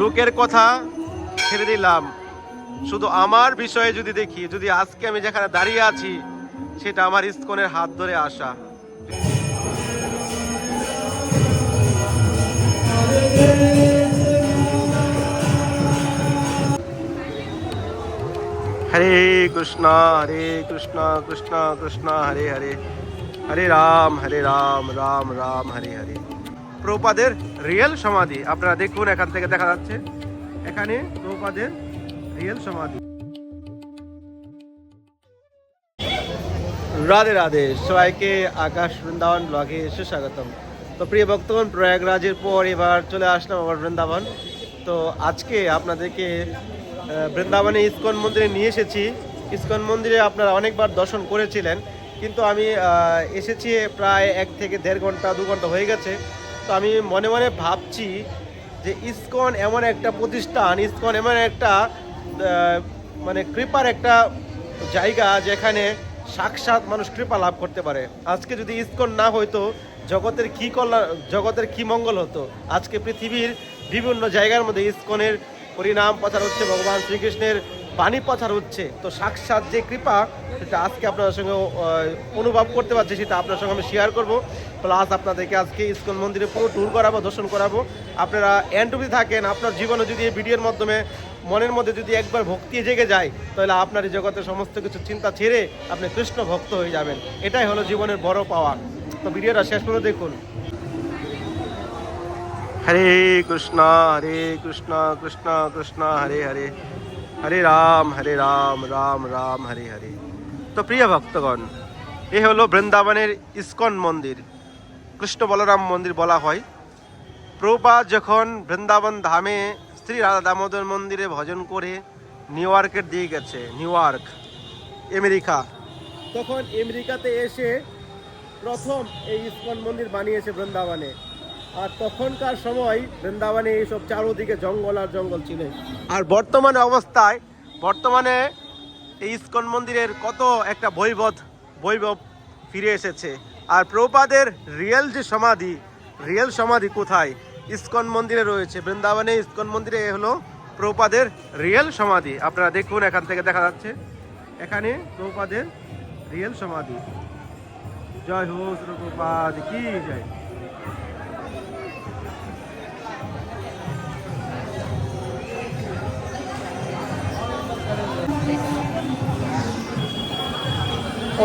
লোকের কথা ছেড়ে দিলাম। শুধু আমার বিষয়ে যদি দেখি, যদি আজকে আমি যেখানে দাঁড়িয়ে আছি, সেটা আমার ইস্কনের হাত ধরে আসা। হরে কৃষ্ণ হরে কৃষ্ণ কৃষ্ণ কৃষ্ণ, হরে হরে। হরে রাম হরে রাম রাম রাম, হরে হরে। প্রপাদের রিয়েল সমাধি। আপনারা দেখুন, এখান থেকে দেখা যাচ্ছে। এখানে প্রপাদের রিয়েল সমাধি। রাধে রাধে, সবাইকে আকাশ বৃন্দাবন ব্লগে সুস্বাগতম। তো প্রিয় ভক্তগণ, প্রয়াগরাজের পর এবার চলে আসলাম আবার বৃন্দাবন। তো আজকে আপনাদেরকে বৃন্দাবনে ইস্কন মন্দিরে নিয়ে এসেছি। ইস্কন মন্দিরে আপনারা অনেকবার দর্শন করেছিলেন, কিন্তু আমি এসেছি প্রায় এক থেকে দেড় ঘণ্টা, দু ঘণ্টা হয়ে গেছে। তো আমি মনে মনে ভাবছি যে ইস্কন এমন একটা প্রতিষ্ঠান, ইস্কন এমন একটা মানে কৃপার একটা জায়গা যেখানে সাক্ষাৎ মানুষ কৃপা লাভ করতে পারে। আজকে যদি ইস্কন না হইতো, জগতের কি কল্যাণ জগতের কি মঙ্গল হতো? আজকে পৃথিবীর বিভিন্ন জায়গার মধ্যে ইস্কনের পরিণাম প্রচার হচ্ছে ভগবান শ্রীকৃষ্ণের বাণী প্রচার হচ্ছে। তো সাক্ষাৎ যে কৃপা, সেটা আজকে আপনার সঙ্গে অনুভব করতে পারছি, সেটা আপনার সঙ্গে আমি শেয়ার করব। প্লাস আপনাদেরকে আজকে ইস্কন মন্দিরে পুরো ট্যুর করাবো, দর্শন করাবো। আপনারা অব্দি থাকেন, আপনার জীবনে যদি এই ভিডিওর মাধ্যমে, মনের মধ্যে যদি একবার ভক্তি জেগে যায়, তাহলে আপনার এই জগতের সমস্ত কিছু চিন্তা ছেড়ে আপনি কৃষ্ণ ভক্ত হয়ে যাবেন। এটাই হলো জীবনের বড় পাওয়া। তো ভিডিওটা শেষ করে দেখুন। হরে কৃষ্ণ হরে কৃষ্ণ কৃষ্ণ কৃষ্ণ, হরে হরে। হরে রাম হরে রাম রাম রাম, হরে হরে। তো প্রিয় ভক্তগণ, এ হলো বৃন্দাবনের ইস্কন মন্দির। কৃষ্ণ বলরাম মন্দির বলা হয়। প্রভুপাদ যখন বৃন্দাবন ধামে শ্রী রাধা দামোদর মন্দিরে ভজন করে নিউ ইয়র্কের দিয়ে গেছে, নিউ ইয়র্ক, আমেরিকা, তখন আমেরিকাতে এসে প্রথম এই ইস্কন মন্দির বানিয়েছে বৃন্দাবনে। আর তখনকার সময় বৃন্দাবনে এইসব চারোদিকে জঙ্গল আর জঙ্গল ছিল। আর বর্তমানে অবস্থায়, বর্তমানে এই ইস্কন মন্দিরের কত একটা বৈভব বৈভব ফিরে এসেছে। আর প্রপাদের রিয়েল যে সমাধি, রিয়েল সমাধি কোথায়? ইস্কন মন্দিরে রয়েছে। বৃন্দাবনে ইস্কন মন্দিরে হলো প্রপাদের রিয়েল সমাধি। আপনারা দেখুন, এখান থেকে দেখা যাচ্ছে। এখানে প্রপাদের রিয়েল সমাধি। জয় হো শ্রী প্রপাদ কি জয়।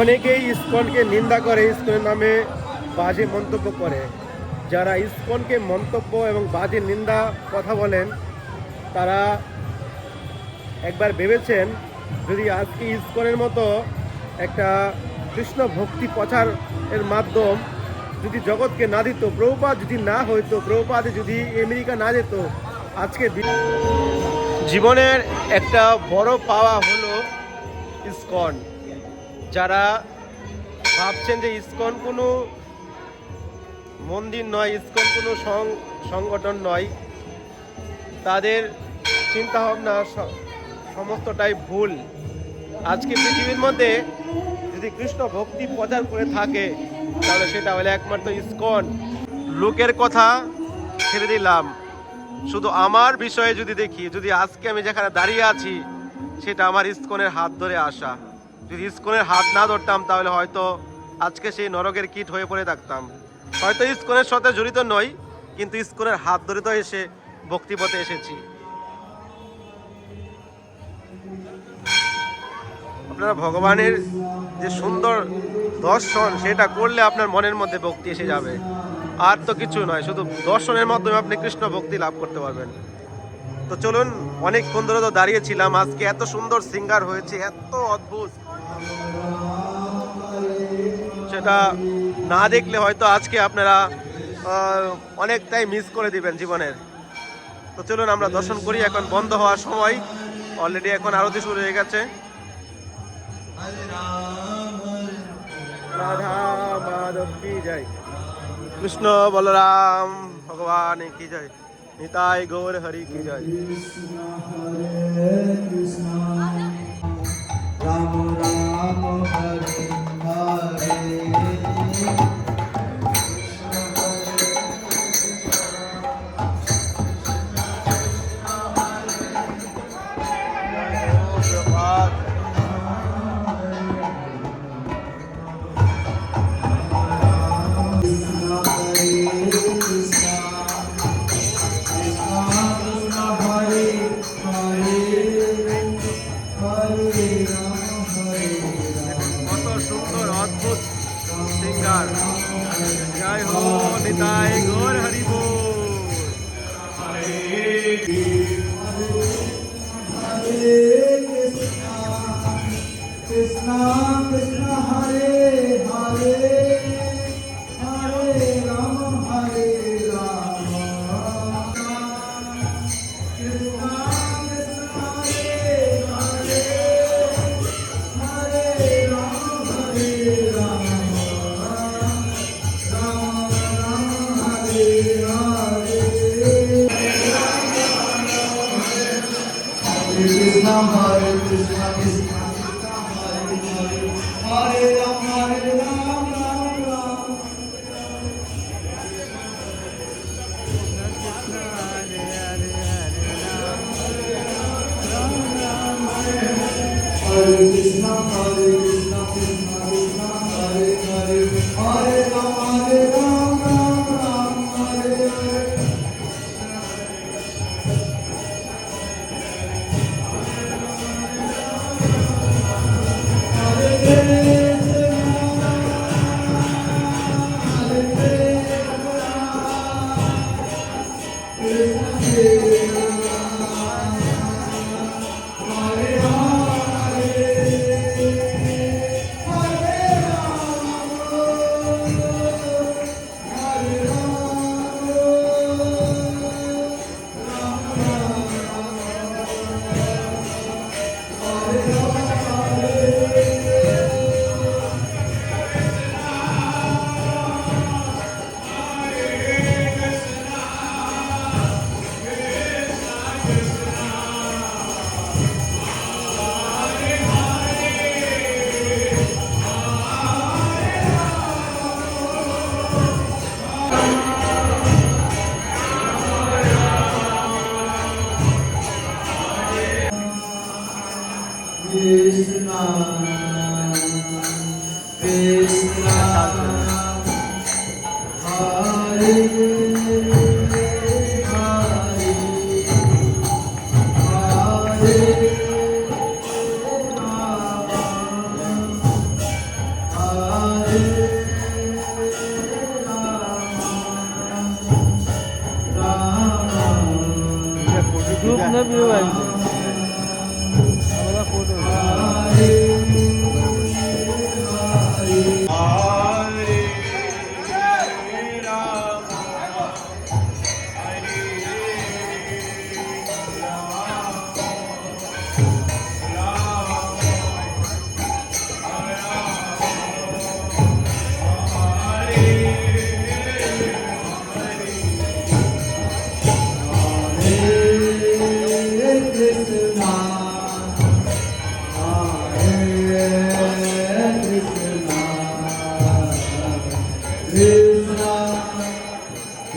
অনেকেই ইসকনকে নিন্দা করে, ইসকনের নামে বাজে মন্তব্য করে। যারা ইসকনকে মন্তব্য এবং বাজে নিন্দা কথা বলেন, তারা একবার ভেবেছেন, যদি আজকে ইসকনের মতো একটা কৃষ্ণ ভক্তি প্রচার এর মাধ্যম যদি জগৎকে না দিত, প্রভুপাত যদি না হইতো, প্রভুপাতে যদি আমেরিকা না যেত, আজকে জীবনের একটা বড় পাওয়া হলো ইসকন। যারা ভাবছেন যে ইসকন কোনো মন্দির নয়, ইসকন কোনো সংগঠন নয়, তাদের চিন্তাভাবনা সমস্তটাই ভুল। আজকে পৃথিবীর মধ্যে যদি কৃষ্ণ ভক্তি প্রচার করে থাকে, তাহলে সেটা হলে একমাত্র ইসকন। লোকের কথা ছেড়ে দিলাম। শুধু আমার বিষয়ে যদি দেখি, যদি আজকে আমি যেখানে দাঁড়িয়ে আছি, সেটা আমার ইসকনের হাত ধরে আসা। যদি ইসকনের হাত না ধরতাম, তাহলে হয়তো আজকে সেই নরকের কীট হয়ে পড়ে থাকতাম। হয়তো ইসকনের সাথে জড়িত নই, কিন্তু ইসকনের হাত ধরে তো এসে ভক্তিপথে এসেছি। আপনারা ভগবানের যে সুন্দর দর্শন, সেটা করলে আপনার মনের মধ্যে ভক্তি এসে যাবে। আর তো কিছু নয়, শুধু দর্শনের মাধ্যমে আপনি কৃষ্ণ ভক্তি লাভ করতে পারবেন। তো চলুন, অনেকক্ষণ ধরে তো দাঁড়িয়েছিলাম আজকে এত সুন্দর সিঙ্গার হয়েছে, এত অদ্ভুত। সেটা না দেখলে হয়তো আজকে আপনারা অনেকটাই মিস করে দিবেন জীবনের। তো চলুন আমরা দর্শন করি, এখন বন্ধ হওয়ার সময়। অলরেডি এখন আরতি শুরু হয়ে গেছে। কি কৃষ্ণ বলরাম, ভগবান কি জয়? নিতাই গৌর হরি কি জয়? রাম রাম। হরে হরে Krishna Hare geçirmem kaldı. Krishna Hare Hare Hare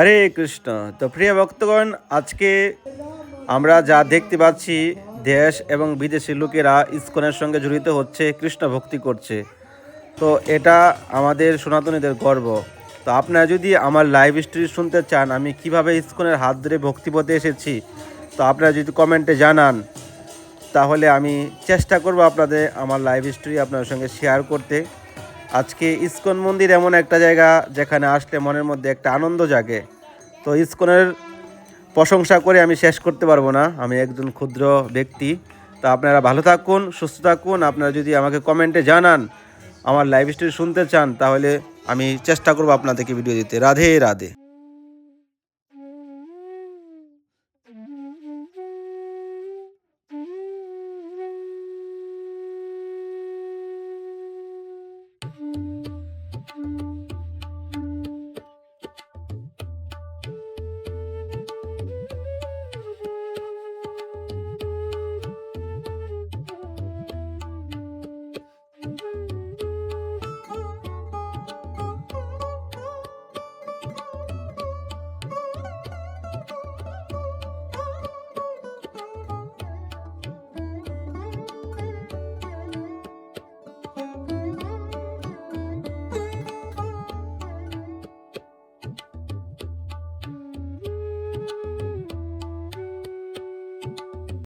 হরে কৃষ্ণ। তো প্রিয় ভক্তগণ, আজকে আমরা যা দেখতে পাচ্ছি, দেশ এবং বিদেশি লোকেরা ইস্কনের সঙ্গে জড়িত হচ্ছে, কৃষ্ণ ভক্তি করছে। তো এটা আমাদের সনাতনীদের গর্ব। তো আপনারা যদি আমার লাইভ স্টোরি শুনতে চান, আমি কীভাবে ইস্কনের হাত ধরে ভক্তিপথে এসেছি, তো আপনারা যদি কমেন্টে জানান, তাহলে আমি চেষ্টা করব আপনাদের আমার লাইভ স্টোরি আপনার সঙ্গে শেয়ার করতে। আজকে ইস্কন মন্দির এমন একটা জায়গা যেখানে আসলে মনের মধ্যে একটা আনন্দ জাগে। তো ইস্কনের প্রশংসা করে আমি শেষ করতে পারব না। আমি একজন ক্ষুদ্র ব্যক্তি। তো আপনারা ভালো থাকুন, সুস্থ থাকুন। আপনারা যদি আমাকে কমেন্টে জানান, আমার লাইফ স্টোরি শুনতে চান, তাহলে আমি চেষ্টা করব আপনাদেরকে ভিডিও দিতে। রাধে রাধে।